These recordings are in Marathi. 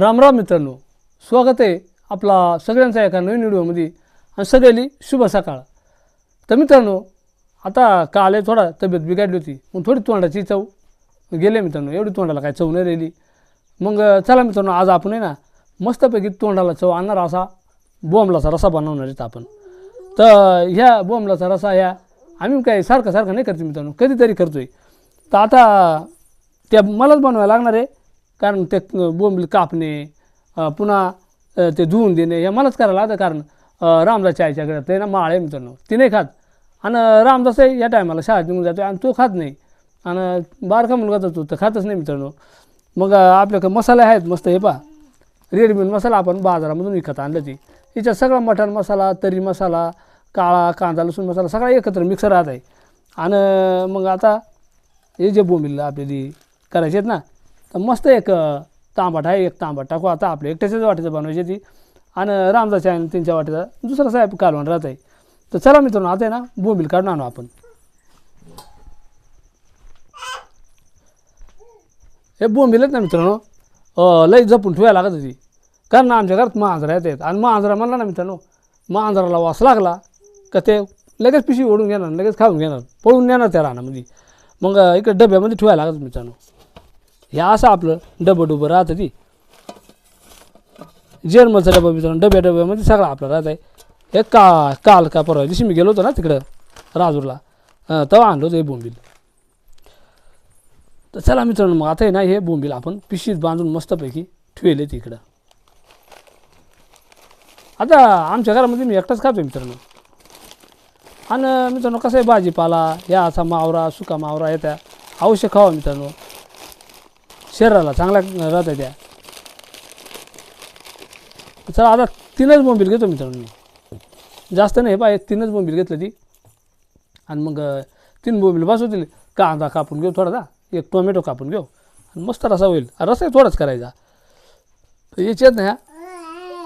राम राम मित्रांनो स्वागत आहे आपला सगळ्यांचा एका नवीन व्हिडिओमध्ये. आणि सगळ्यांनी शुभ सकाळ. तर मित्रांनो आता काल आहे थोडा तब्येत बिघडली होती. मग थोडी तोंडाची चव गेले मित्रांनो. एवढी तोंडाला काय चव नाही राहिली. मग चला मित्रांनो आज आपण आहे ना मस्तपैकी तोंडाला चव आणणार असा बोंबलाचा रसा बनवणार आहेत आपण. तर ह्या बोंबलाचा रसा ह्या आम्ही काय सारखं सारखं नाही करतो मित्रांनो. कधीतरी करतो आहे तर आता त्या मलाच बनवायला लागणार आहे. कारण ते बोंबील कापणे पुन्हा ते धुवून देणे हे मलाच करायला लागतं कारण रामदासच्या आईच्याकडे ते ना माळ आहे मित्रांनो ती नाही खात. आणि रामदास आहे या टायमाला शाळेत निघून जातो आणि तो खात नाही. आणि बारका मुलगा जातो तर खातच नाही मित्रांनो. मग आपल्याकडे मसाले आहेत मस्त हे पहा. रेडीमेड मसाला आपण बाजारामधून विकत आणलं ती. याच्यात सगळा मटण मसाला तरी मसाला काळा कांदा लसूण मसाला सगळा एकत्र मिक्सर राहत आहे आणि मग आता हे जे बोंबिल आपली करायचे आहेत ना तर मस्त एक अं, तांबाट आहे एक तांबाट. टाकू आता आपल्या एकट्याच्याच वाटेचं बनवायची ती. आणि रामदास आणि त्यांच्या वाटेचा. दुसरा साहेब कालवण राहत आहे तर चला मित्रांनो आता आहे ना बोंबील काढून आणू आपण. हे बोंबील आहेत ना मित्रांनो लई जपून ठेवायला लागत होती. कारण आमच्या घरात मांजरा येतात आणि मांजरा म्हणला ना मित्रांनो मांजराला वास लागला का ते लगेच पिशवी ओढून घेणार लगेच खाऊन घेणार. पळून नेणार त्या रानामध्ये. मग इकडे डब्यामध्ये ठेवायला लागत मित्रांनो. हे असं आपलं डबं डुबं राहतं ती. जर्मलचा डबा मित्रांनो डब्या डब्यामध्ये सगळं आपलं राहत आहे हे का काल का परवा दिवशी मी गेलो होतो ना तिकडं राजूरला. तेव्हा आणलो होतं हे बोंबील. तर चला मित्रांनो मग आता आहे ना हे बोंबील आपण पिशीत बांधून मस्तपैकी ठेवले तिकडं आता आमच्या घरामध्ये मी एकटाच खातो मित्रांनो. आणि मित्रांनो कसं आहे भाजीपाला या असा मावरा सुका मावरा येत्या. अवश्य खावा मित्रांनो. शरीराला चांगला राहत आहे त्या. चला आता तीनच बोंबील घेतो मित्रांनो जास्त नाही पाहिजे तीनच बोंबील घेतलं ती. आणि मग तीन बोंबील बस होतील. कांदा कापून घेऊ थोडासा एक टोमॅटो कापून घेऊ. आणि मस्त रसा होईल. रसा थोडाच करायचा. याच्यात ना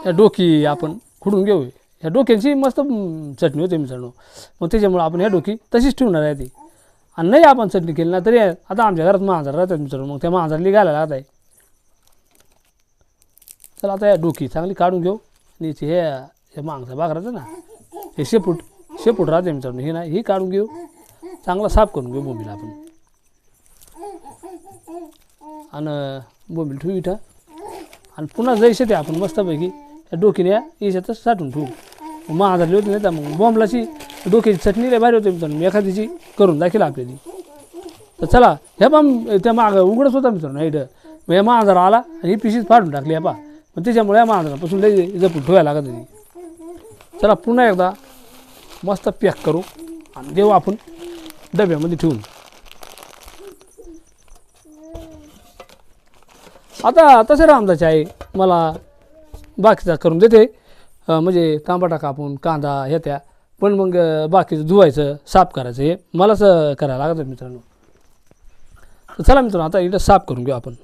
ह्या डोकी आपण खुडून घेऊ. ह्या डोक्यांची मस्त चटणी होते मित्रांनो. मग त्याच्यामुळं आपण ह्या डोकी तशीच ठेवणार आहे ती. आणि नाही आपण चटणी केली ना तरी आता आमच्या घरात मांजर राहतात मित्र मग त्या मांजरली घालायला आता आहे. चला आता या डोकी चांगली काढून घेऊ. आणि हे हे मागचा भाग राहतं ना हे शेपूट शेपूट राहते मित्रांनो. हे ना ही काढून घेऊ. चांगला साफ करून घेऊ बोंबीला आपण. आणि बोंबील ठेवू इथं. आणि पुन्हा जैसे ते आपण मस्तपैकी त्या डोकीने या याच्यातच साठवून ठेवू. मग होती नाही तर मग बॉम्बलाची डोक्याची चटणी लय भारी होते मित्रांनो. मी करून दाखील आपल्याला. तर चला ह्या पा त्या माग उघडच होता मित्रांनो इथं. मग या मांजर आला आणि ही पिशीच फाडून टाकली ह्या पा मग त्याच्यामुळे या मांजरापासून लई जपून ठेवायला लागत होती. चला पुन्हा एकदा मस्त पॅक करू आणि देऊ आपण डब्यामध्ये ठेवून. आता तसे रामदाचे आहे मला बाकीचा करून देते. म्हणजे तांबाटा कापून कांदा ह्या त्या. पण मग बाकीचं धुवायचं साफ करायचं हे मलाच करायला लागतं मित्रांनो. तर चला मित्रांनो आता इथं साफ करून घेऊ आपण.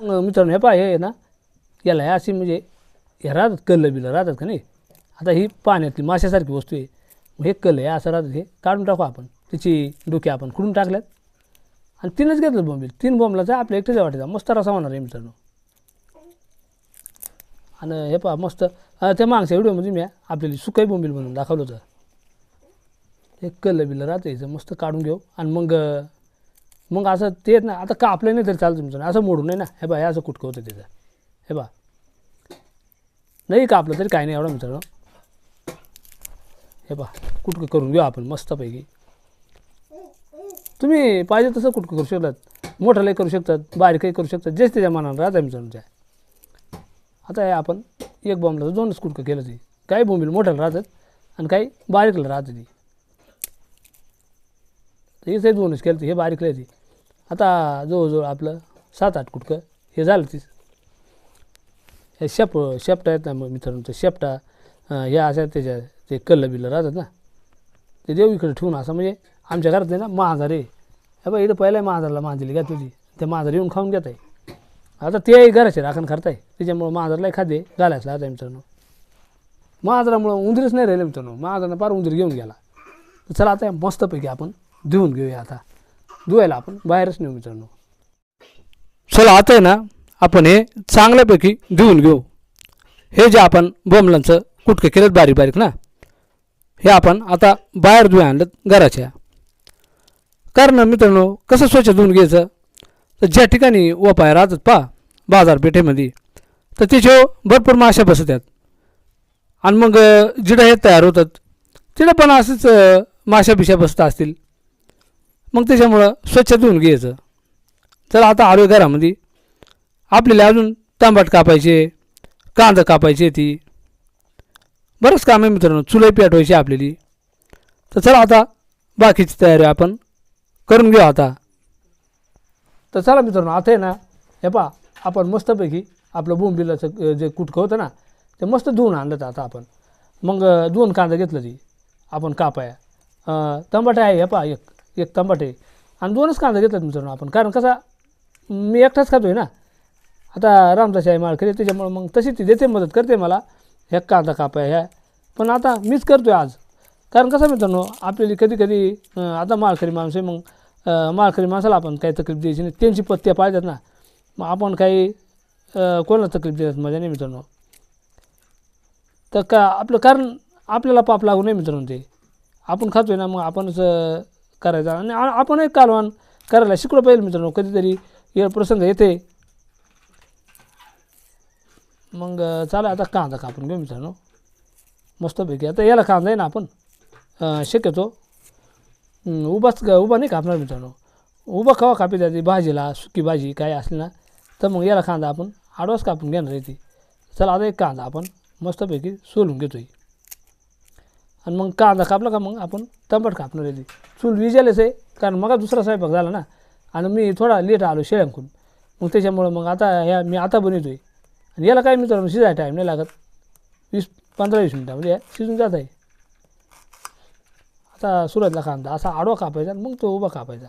मित्रांनो हे पहा हे आहे ना याला हे अशी म्हणजे हे राहतात कल्लं बिलं राहतात का नाही? आता ही पाण्यातली माशासारखी वस्तू आहे. मग हे कल आहे असं राहतं हे काढून टाकू आपण. त्याची डोके आपण खुडून टाकल्यात. आणि तीनच घेतलं बोंबील तीन बोंबलाचा आपल्या एकट्याच्या वाटायचा मस्त रसा होणार आहे मित्रांनो. आणि हे पहा मस्त त्या मागच्या व्हिडिओमध्ये मी आपल्याला सुकाई बोंबील म्हणून दाखवलं होतं. हे कलर बिलं राहतं याचं मस्त काढून घेऊ. आणि मग मग असं ते ना आता कापलं नाही तरी चालतं तुमचं असं मोडून नाही ना. हे बा हे असं कुटकं होतं त्याचं हे बा. नाही कापलं तरी काही नाही एवढं मित्रांनो. हे बा कुटकं करून घेऊ आपण मस्तपैकी. तुम्ही पाहिजे तसं कुटकं करू शकतात. मोठं करू शकतात बारीकही करू शकतात. जेच त्याच्या मनानं राहतं मित्रांनो त्या. आता हे आपण एक बॉम्बला दोनच कुटकं केलं ते. काही बोंबील मोठ्याला राहतात आणि काही बारीकला राहतं ती. तर हेच दोनच केलं हे बारीक राहते आता जवळजवळ आपलं सात आठ कुटकं हे झालं तीच. हे शेप शेपटा आहेत ना मग मित्रांनो तर शेपटा अं, हे अशा त्याच्या ते कल्लं बिल्लं राहतात ना. ते देऊ इकडे ठेवून असं म्हणजे आमच्या घरात नाही ना महाजारे आहे. हे बा इकडं पहिल्या महाजारला मांजली घ्या होती. ते महाजार येऊन खाऊन घेत आहे आता ते घराचे राखण करताय. त्याच्यामुळं महाजारला खाद्य घालायचं आता मित्रांनो. महाजारामुळं उंदीरच नाही राहिले मित्रांनो. महाजारनं फार उंदीर घेऊन गेला. चला आता मस्तपैकी आपण धुवून घेऊया आता. धुवायला आपण बाहेरच नेऊ मित्रांनो. चला आता आहे ना आपण हे चांगल्यापैकी धुवून घेऊ. हे जे आपण बोंबलांचं कुटकं केलं बारीक बारीक ना हे आपण आता बाहेर धुवे आणलं घराच्या. कारण मित्रांनो कसं स्वच्छ धुवून घ्यायचं? तर ज्या ठिकाणी ओपाय राहतात पा बाजारपेठेमध्ये तर त्याच्यावर भरपूर माशा बसतात आणि मग जिडं हे तयार होतात तिथं पण असंच माशा बिशा बसत असतील. मग त्याच्यामुळं स्वच्छ धुवून घ्यायचं. चला आता आलो घरामध्ये आपल्याला अजून तांबाट कापायचे कांदा कापायचे ती. बरंच काम आहे मित्रांनो चुलई पेटवायची आपल्याली. तर चला आता बाकीची तयारी आपण करून घेऊ आता. तर चला मित्रांनो आता आहे ना हे पा आपण मस्तपैकी आपलं बोंबिलाचं जे कुटकं होतं ना ते मस्त धुवून आणलं तर आता आपण. मग दोन कांदा घेतलं ती आपण कापाया. अ, आहे हे पा एक. एक टमाटे आणि दोनच कांदा घेतला मित्रांनो आपण. कारण कसा मी एकटाच खातो आहे ना. आता रामदास आहे माळकरी त्याच्यामुळं मग तशी ती देते मदत करते मला. ह्या कांदा कापाय ह्या. पण आता मीच करतो आहे आज. कारण कसं मित्रांनो आपल्याला कधी कधी आता माळकरी माणूस आहे मग माळकरी माणसाला आपण काही तकलीफ द्यायची नाही. त्यांची पत्त्या पाहिजेत ना. मग आपण काही कोणाला तकलीफ देतात मजा नाही मित्रांनो. तर का आपलं कारण आपल्याला पाप लागू नाही मित्रांनो ते. आपण खातो आहे ना मग आपणच करायचा. आणि आपण एक कालवान करायला शिकलो पाहिजे मित्रांनो कधीतरी प्रसंग येते. मग चालेल आता कांदा कापून घेऊ मित्रांनो. मस्तपैकी. आता याला कांदा आहे ना आपण शक्यतो हं, उभाच उभा नाही कापणार मित्रांनो. उभा खावा कापी जाते भाजीला सुकी भाजी काय असली ना तर मग याला कांदा आपण आडवाच कापून घेणार आहे ती. चला आता एक कांदा आपण मस्तपैकी सोलून घेतो आहे आणि मग कांदा कापला का मग आपण तंबट कापणार आहे चूल विजेलच आहे कारण मग दुसरा स्वयंपाक झाला ना. आणि मी थोडा लेट आलो शेळ्यांकून मग त्याच्यामुळं मग आता ह्या मी आता बनवतो आहे आणि याला काय मित्रांनो शिजाय टाईम नाही लागत. वीस पंधरा वीस मिनटामध्ये म्हणजे शिजून जात आहे. आता सुरतला कांदा असा आडवा कापायचा आणि मग तो उभा कापायचा.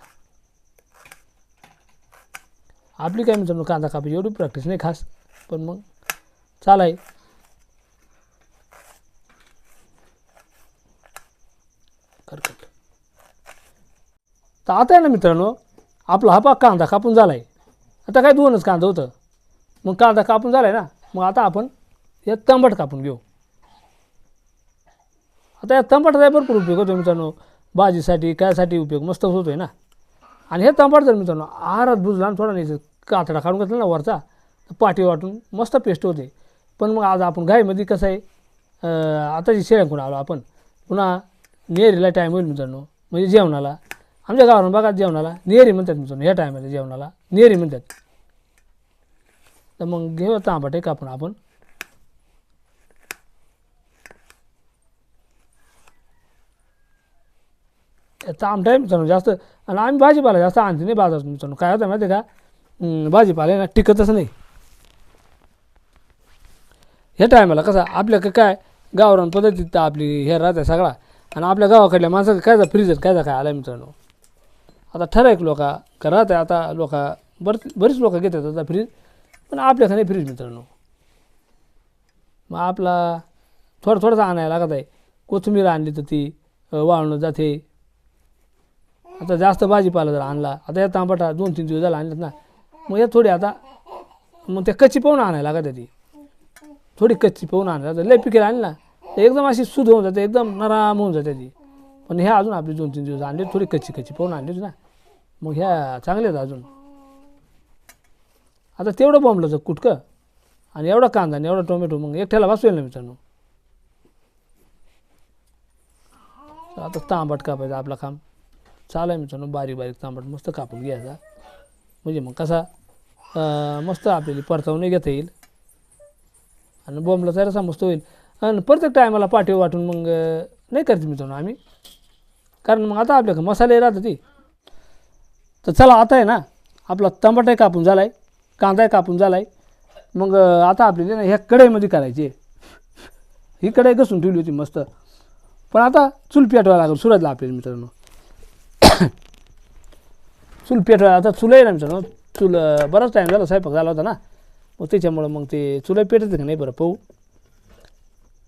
आपली काय मित्रांनो कांदा कापायची एवढी प्रॅक्टिस नाही खास. पण मग चालाय करकट तर आता आहे ना मित्रांनो आपला हा पाक कांदा कापून झाला आहे आता काय दोनच कांदा होतं. मग कांदा कापून झाला आहे ना मग आता आपण या तंबाट कापून घेऊ. आता या तंबाटाचा भरपूर उपयोग होतो मित्रांनो. भाजीसाठी कायसाठी उपयोग मस्त होतो आहे ना. आणि हे तंबाट जर मित्रांनो आहारात बुजला आणि थोडा नाही कातडा काढून घेतला ना वरचा तर पाठी वाटून मस्त पेस्ट होते. पण मग आज आपण घाईमध्ये कसं आहे आता जी शेळ्यांकडून आलो आपण पुन्हा नेरीला टाईम होईल मित्रांनो म्हणजे जेवणाला. आमच्या गावाला बघा जेवणाला नेहरी म्हणतात मित्रांनो या टायमाला जेवणाला नेहरी म्हणतात. तर मग घेऊ तांबाटे एक आपण तांबट आहे मित्रांनो जास्त आणि आम्ही भाजीपाला जास्त आणते नाही बाजारात मित्रांनो. काय होतं माहिती आहे का? भाजीपाला आहे ना टिकतच नाही. ह्या टायमाला कसं आपल्या काय गावरान पद्धतीत आपली हे राहते सगळा. आणि आपल्या गावाकडल्या माणसाचं कायचा फ्रीजर कायचा काय आला मित्रांनो? आता ठराविक लोक घरात आहे आता लोक बर बरीच लोक घेतात आता फ्रीज पण आपल्याकडे फ्रीज मित्रांनो. मग आपला थोडं थोडंसं आणायला लागत आहे. कोथिंबीर आणली तर ती वाळणं जाते. आता जास्त भाजीपाला जर आणला आता या तांबटा दोन तीन दिवस झाला आणलेत ना मग या थोडी आता मग ते कच्ची पाहून आणायला लागत आहे ती. थोडी कच्ची पाहून आणायला लागत लय पिकेला आणला ना तर एकदम अशी शुद्ध होऊन जाते एकदम नराम होऊन जाते ती. पण हे अजून आपली दोन तीन दिवस आणली थोडी कच्ची कच्ची पाहून आणली होती ना. मग ह्या चांगल्या आहेत अजून. आता तेवढं बोंबलं कुटकं आणि एवढा कांदा आणि एवढा टोमॅटो मग एकट्याला वाचवेल ना मित्रांनो. आता तांबट कापायचं आपलं काम. चालू आहे मित्रांनो बारीक बारीक तांबट मस्त कापून घ्यायचा. म्हणजे मग कसा मस्त आपल्याला परतावून घेता येईल. आणि बॉम्बला तयार मस्त होईल. आणि प्रत्येक टायमाला पाठीव वाटून मग नाही करते मित्रांनो आम्ही. कारण मग आता आपल्याकडे मसाले राहतात ती. तर चला आता आहे ना आपला टमाटाही कापून झाला आहे कांदाही कापून झाला आहे मग आता आपल्याला ना ह्या कढईमध्ये करायची. ही कढई घसून ठेवली होती मस्त. पण आता चूल पेटवायला लागेल सुरतला आपल्याला मित्रांनो. चूल पेटवायला आता चुलं आहे ना मित्रांनो. चूल बराच टाईम झाला स्वयंपाक झाला होता ना. मग त्याच्यामुळं मग ते चुलं पेटत का नाही बरं पाहू.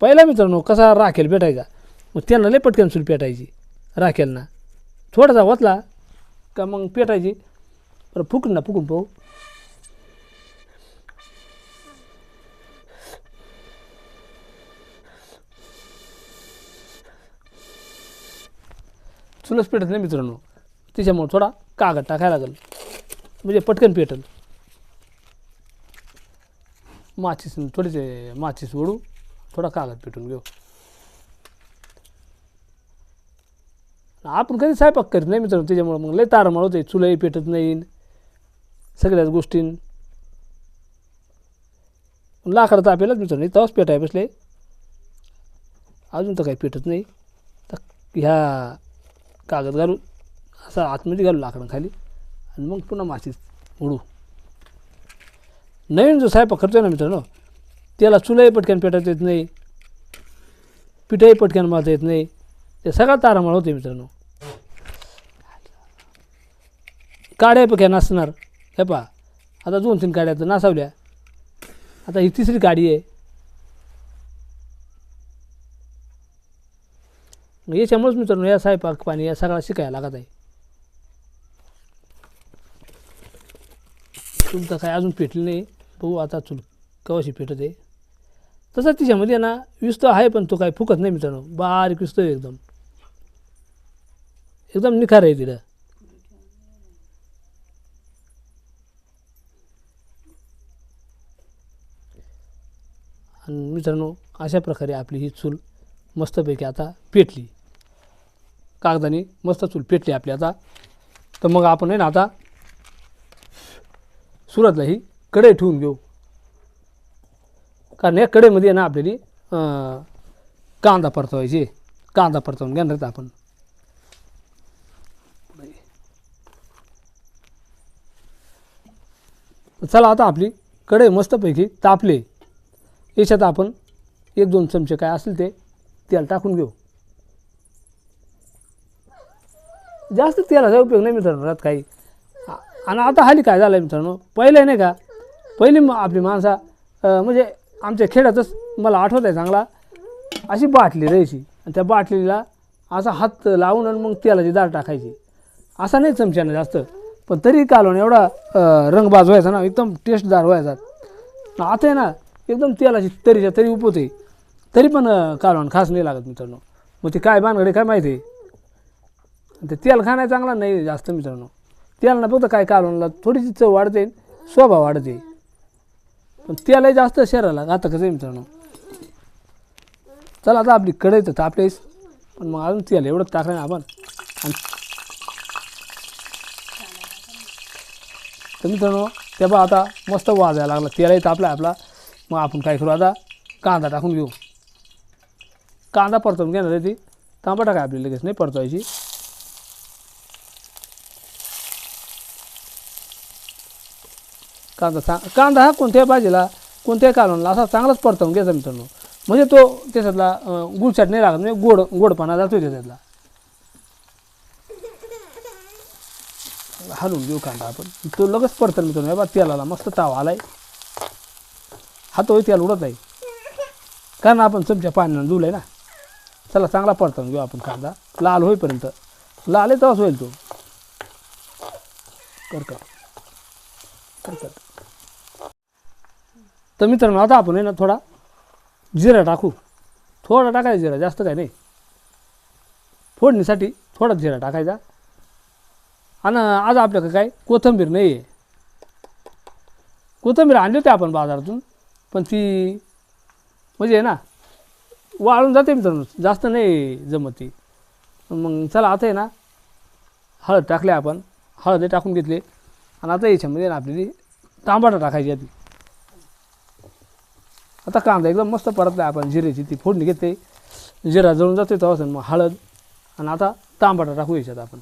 पहिला मित्रांनो कसा राखेल पेटायचा? मग त्यांना लय पटकन चूल पेटायची राखेल ना थोडासा वाचला का मग पेटायची? बरं फुकन ना फुकून पाहू. चुलच पेटत नाही मित्रांनो. त्याच्यामुळं थोडा कागद टाकायला लागेल. म्हणजे पटकन पेटल. माचीस थोडेसे माचीस ओढू थोडा कागद पेटून घेऊ. आपण कधी स्वयंपाक करीत नाही मित्रांनो त्याच्यामुळं मग लय तारमाळ होते चुलही पेटत नाही. सगळ्याच गोष्टीं. लाकडं तापेलच मित्रांनो तवाच पेटाय बसले. अजून तर काही पेटत नाही. तर ह्या कागद घालू असं आतमध्ये घालू लाकडं खाली. आणि मग पुन्हा माशीत उडू. नवीन जो स्वयंपाक करतोय ना मित्रांनो त्याला चुलाही पटक्यान पेटायचं येत नाही. पिठाही पटक्यान मारता येत नाही. ते सगळा तारामाळ होते मित्रांनो. काड्या पक्या नसणार हे पहा. आता दोन तीन काड्या तर नासावल्या आता ही तिसरी गाडी आहे. याच्यामुळेच मित्रांनो या स्वयंपाक पाणी या सगळा शिकायला लागत आहे. तुमचं काय अजून पेटलं नाही. बघू आता चुल कवाशी पेटत. आहे तसं तिच्यामध्ये ना विस्तव आहे पण तो काय फुकत नाही मित्रांनो. बारीक विस्तव आहे एकदम. एकदम निखार आहे तिथं. आणि मित्रांनो अशा प्रकारे आपली ही चूल मस्तपैकी आता पेटली. कागदाने मस्त चूल पेटली आपली आता. तर मग आपण आहे ना आता सुरतला ही कढई ठेवून घेऊ. कारण या कढईमध्ये आहे ना आपल्याला कांदा परतवायचे. कांदा परतवून घेणार आपण. चला आता आपली कढई मस्तपैकी तापले. याच्यात आपण एक दोन चमचे काय असेल ते तेल टाकून घेऊ. जास्त तेलाचा उपयोग नाही मित्रांनो रात काही. आणि आता हाली काय झालं मित्रांनो पहिले नाही का पहिली म- आपली माणसा म्हणजे आमच्या खेड्यातच मला आठवत आहे चांगला अशी बाटली राहायची आणि त्या बाटलीला असा हात लावून आणि मग तेलाची दाळ टाकायची. असा नाही चमच्यानं जास्त. पण तरी कालवण एवढा रंगबाज व्हायचा ना एकदम टेस्टदार व्हायचा. आता आहे ना एकदम तेलाची तरीच्या तरी उपवते तरी पण कालवण खास नाही लागत मित्रांनो. मग ते काय बांधगडे काय माहिती आहे? ते तेल खाणं चांगला नाही जास्त मित्रांनो. तेलनं फक्त काय कालवणला थोडीशी चव वाढते स्वभाव वाढते. पण तेलही जास्त शरीराला आता आहे मित्रांनो. चला आता आपली कढई तर तापलेच पण मग अजून तेल एवढं टाकलं ना आपण. आणि तर मित्रांनो बा आता मस्त वाजायला लागला. तेलही तापला आपला. मग आपण काय करू आता? कांदा टाकून घेऊ. कांदा परतवून घेणार ती. तांबा टाकाय आपली लगेच नाही परतवायची. कांदा चा कांदा हा कोणत्याही भाजीला कोणत्याही कालवणला असा चांगलाच परतवून घ्यायचा मित्रांनो. म्हणजे तो त्याच्यातला अं, गुळचाट नाही लागत म्हणजे गोड गोडपणा जातो त्याच्यातला. हलवून घेऊ कांदा आपण. तो लगेच परतल मित्रांनो. हे बा तेलाला मस्त ताव आलाय. हा होई तेल उडत आहे कारण आपण चमच्या पाण्यानं धुलाय ना. चला चांगला परतवून घेऊ आपण कांदा. लाल होईपर्यंत. लाल आहे तवाच होईल तो. करकट. करकट. तर मित्रांनो आता आपण आहे ना थोडा जिरा टाकू. थोडा टाकायचा जिरा जास्त काय नाही. फोडणीसाठी थोडा जिरा टाकायचा. आणि आज आपल्याकडे काय? कोथिंबीर नाही आहे. कोथिंबीर आणली होती आपण बाजारातून पण ती म्हणजे आहे ना वाळून जाते मित्रांनो जास्त नाही जमत ती. मग चला आता आहे ना हळद टाकले आपण. हळद टाकून घेतले. आणि आता याच्यामध्ये ना आपल्याला तांबाटा टाकायची आधी आता कांदा एकदम मस्त परतला आपण जिऱ्याची ती फोडणी घेते जिरा जळून जाते तेव्हा मग हळद आणि आता तांबाटा टाकू याच्यात आपण.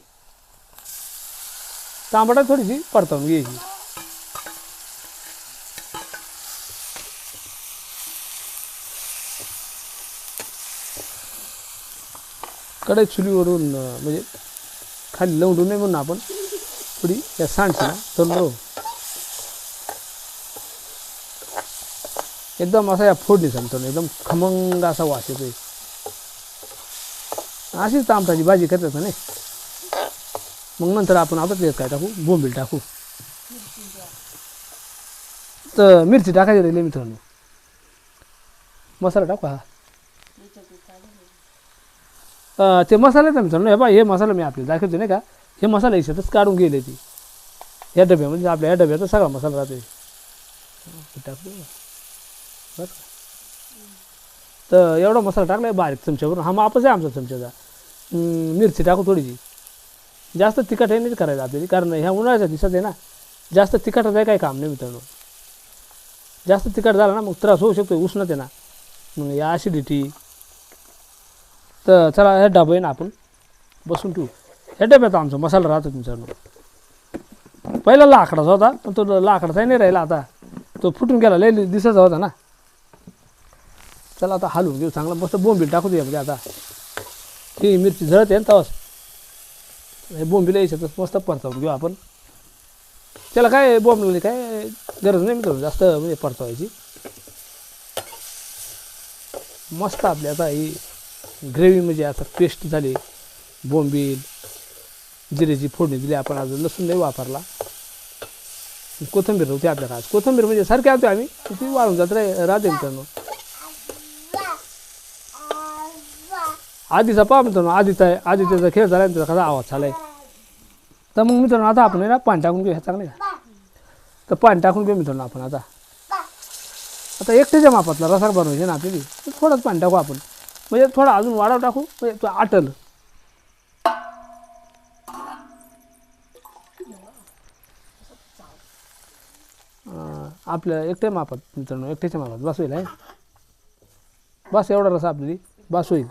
तांबडा थोडीशी परतवून घ्यायची. कडे चुलीवरून म्हणजे खाली लवडू नये म्हणून आपण थोडी या सांडची ना तर एकदम असा या फोडणी सांगतो ना एकदम खमंग असा वास येतोय. अशीच तांबटाची भाजी करतात ना नाही? मग नंतर आपण आता त्याच्यात काय टाकू? बोंबील टाकू. तर मिरची टाकायची राहिली मित्रांनो. मसाला टाकू हा. ते मसाले आहेत ना मित्रांनो हे बा हे मसाला मी आपल्याला दाखवते नाही का? हे मसाला याच्यातच काढून गेले ती. या डब्यामध्ये आपल्या या डब्याचा सगळा मसाला राहते हे बरं तर एवढा मसाला टाकला आहे बारीक चमच्यावरून. हा मापच आहे आमचा चमच्याचा. मिरची टाकू थोडीशी. जास्त तिखट हे नाही करायचं आपल्याला. कारण ह्या उन्हाळ्याच्या दिवसात आहे ना जास्त तिखटाचं आहे काही काम नाही मित्रांनो. जास्त तिखट झालं ना मग त्रास होऊ शकतो उष्णते आहे ना. मग या ॲसिडिटी तर चला ह्या डबा आहे ना आपण बसून ठेवू. ह्या डब्यात आमचा मसाला राहतो तुमच्याकडून पहिला लाकडाचा होता पण तो लाकडाचा नाही राहिला आता. तो फुटून गेला लय दिसाचा होता ना. चला आता हलवून घेऊ चांगला मस्त बोंबील टाकू दे म्हणजे आता. ही मिरची झळत आहे ना तवाच. हे बोंबीला यायच्यातच मस्त परतावून घेऊ आपण. त्याला काय बोंबला काय गरज नाही मित्रांनो जास्त म्हणजे परतावायची. मस्त आपली आता ही ग्रेव्ही म्हणजे आता पेस्ट झाली बोंबील जिरेची फोडणी दिली आपण आज लसूण नाही वापरला. कोथिंबीर होती आपल्याला आज. कोथिंबीर म्हणजे सारखे आणतो आम्ही ती वाळून जात रे राहते मित्रांनो. आधीचा पहा मित्रांनो आधीचा आहे आधी त्याचा खेळ झाला त्याचा कसा आवाज झाला आहे तर मग मित्रांनो आता आपण आहे ना पाणी टाकून घेऊ ह्या चांगले का? तर पाणी टाकून घेऊ मित्रांनो आपण आता. आता एकट्याच्या मापातला रसा बनवायचे ना आपल्याला तर थोडंच पाणी टाकू आपण. म्हणजे थोडा अजून वाढव टाकू म्हणजे तो आटल. आपल्या एकट्या मापात मित्रांनो एकट्याच्या मापात. बस होईल आहे बस एवढा रसा आपली बस होईल.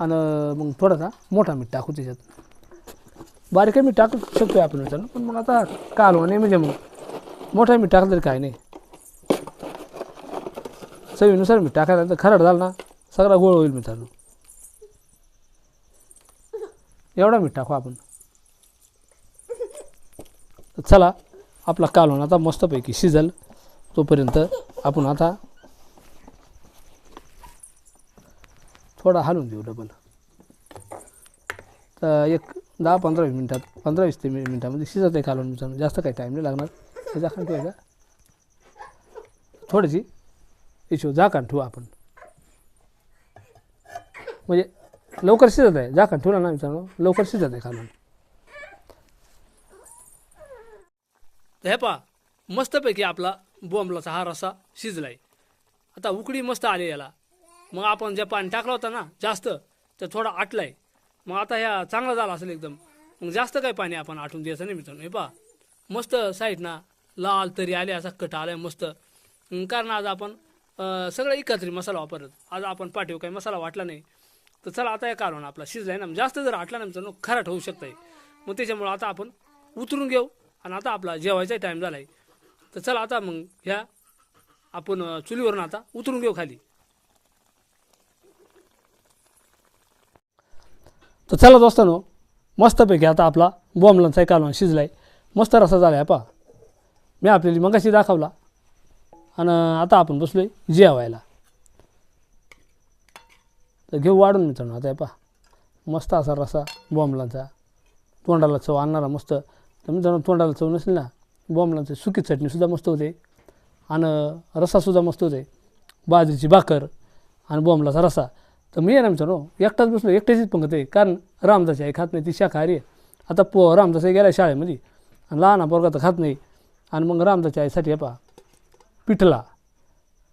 आणि मग थोडासा मोठा मीठ टाकू त्याच्यात. बारीक मी टाकू शकतो आपण मित्रांनो पण मग आता कालवा नाही म्हणजे मग मोठा मीठ टाकलं तरी काय नाही. चवीनुसार मीठ टाकायला तर खराड झाला ना सगळा गोळ होईल मित्रांनो एवढा मीठ टाकू आपण. चला आपला कालवण आता मस्तपैकी शिजल तोपर्यंत आपण आता थोडा हलवून देऊ डबल तर एक दहा पंधरा वीस मिनटात पंधरा वीस ते मिनटामध्ये शिजत आहे कालवण मित्रांनो जास्त काही टाईम नाही लागणार. हे झाकण ठेवायचं. थोडीशी इशू झाकण ठेवू आपण. म्हणजे लवकर शिजत आहे. झाकण ठेवलं ना मित्रांनो लवकर शिजत आहे कालवण हे पा मस्तपैकी आपला बोंबलाचा हा रसा शिजलाय. आता उकडी मस्त आली याला. मग आपण जे पाणी टाकलं होतं ना जास्त तर थोडा आटलाय. मग आता ह्या चांगला झाला असेल एकदम. मग जास्त काही पाणी आपण आठवून द्यायचं नाही मित्रांनो हे पहा. मस्त साईडना लाल तरी आले असा कट आलाय मस्त. कारण आज आपण सगळं एकत्रित मसाला वापरत. आज आपण पाठीव काही मसाला वाटला नाही. तर चला आता हे कारण आपला शिजलाय ना. जास्त जर आटला ना मित्रांनो खराट होऊ शकतंय. मग त्याच्यामुळं आता आपण उतरून घेऊ आणि आता आपला जेवायचा टाईम झालाय. तर चला आता मग ह्या आपण चुलीवरून आता उतरून घेऊ खाली. तर चला दोस्तानो मस्तपैकी आता आपला बॉम्बलांचा कालवण शिजलाय. मस्त रसा झाला आहे पा मी आपल्याला मगाशी दाखवला. आणि आता आपण बसलो आहे जेवायला. तर घेऊ वाढून मित्रांनो आता आहे पा मस्त असा रसा बॉम्बलांचा तोंडाला चव आणणारा मस्त. तर मित्रांनो तोंडाला चव नसेल ना बॉम्बलांची सुकी चटणीसुद्धा मस्त होते. आणि रसासुद्धा मस्त होते. बाजरीची भाकर आणि बॉम्बलाचा रसा तर मी आहे ना एकटाच बसलो एकट्याचीच पंगत आहे. कारण रामदास आई खात नाही ती शाकाहारी आहे. आता पो रामदास आहे गेला शाळेमध्ये. आणि लहान पोरगा तर खात नाही. आणि मग रामदासच्या आईसाठी हे पहा पिठला.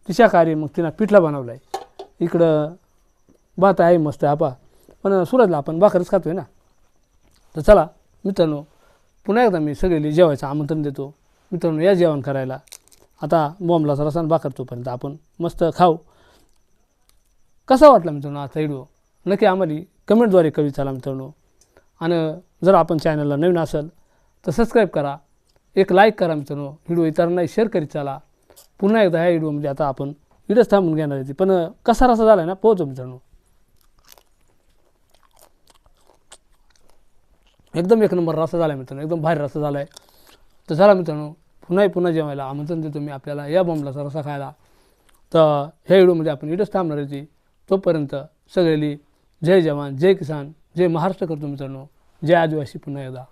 ती शाकाहारी मग तिनं पिठला बनवला आहे इकडं भात आहे मस्त आहे आपा पण सुरतला आपण भाकरच आहे ना. तर चला मित्रांनो पुन्हा एकदा मी सगळे जेवायचं आमंत्रण देतो. मित्रांनो या जेवण करायला. आता बॉम्बला रसान भाकर तोपर्यंत आपण मस्त खाऊ. कसा वाटला मित्रांनो आजचा व्हिडिओ नक्की आम्हाला कमेंटद्वारे कळविचाला मित्रांनो. आणि जर आपण चॅनलला नवीन असेल तर सबस्क्राईब करा. एक लाईक करा मित्रांनो. व्हिडिओ इतरांनाही शेअर करीत चाला. पुन्हा एकदा ह्या व्हिडिओमध्ये आता आपण व्हिडिओच थांबून घेणार होती पण कसा रसा झाला आहे ना पोहोचो मित्रांनो. एकदम एक नंबर रसा झाला आहे मित्रांनो. एकदम भारी रसा झाला आहे तर झाला मित्रांनो पुन्हाही पुन्हा जेवायला आमंत्रण देतो मी आपल्याला या बॉम्बलाचा रसा खायला. तर ह्या व्हिडिओमध्ये आपण इथंच थांबणार होती तोपर्यंत सगळेली जय जवान जय किसान जय महाराष्ट्र करतो मित्रांनो. जय आदिवासी पुन्हा एकदा.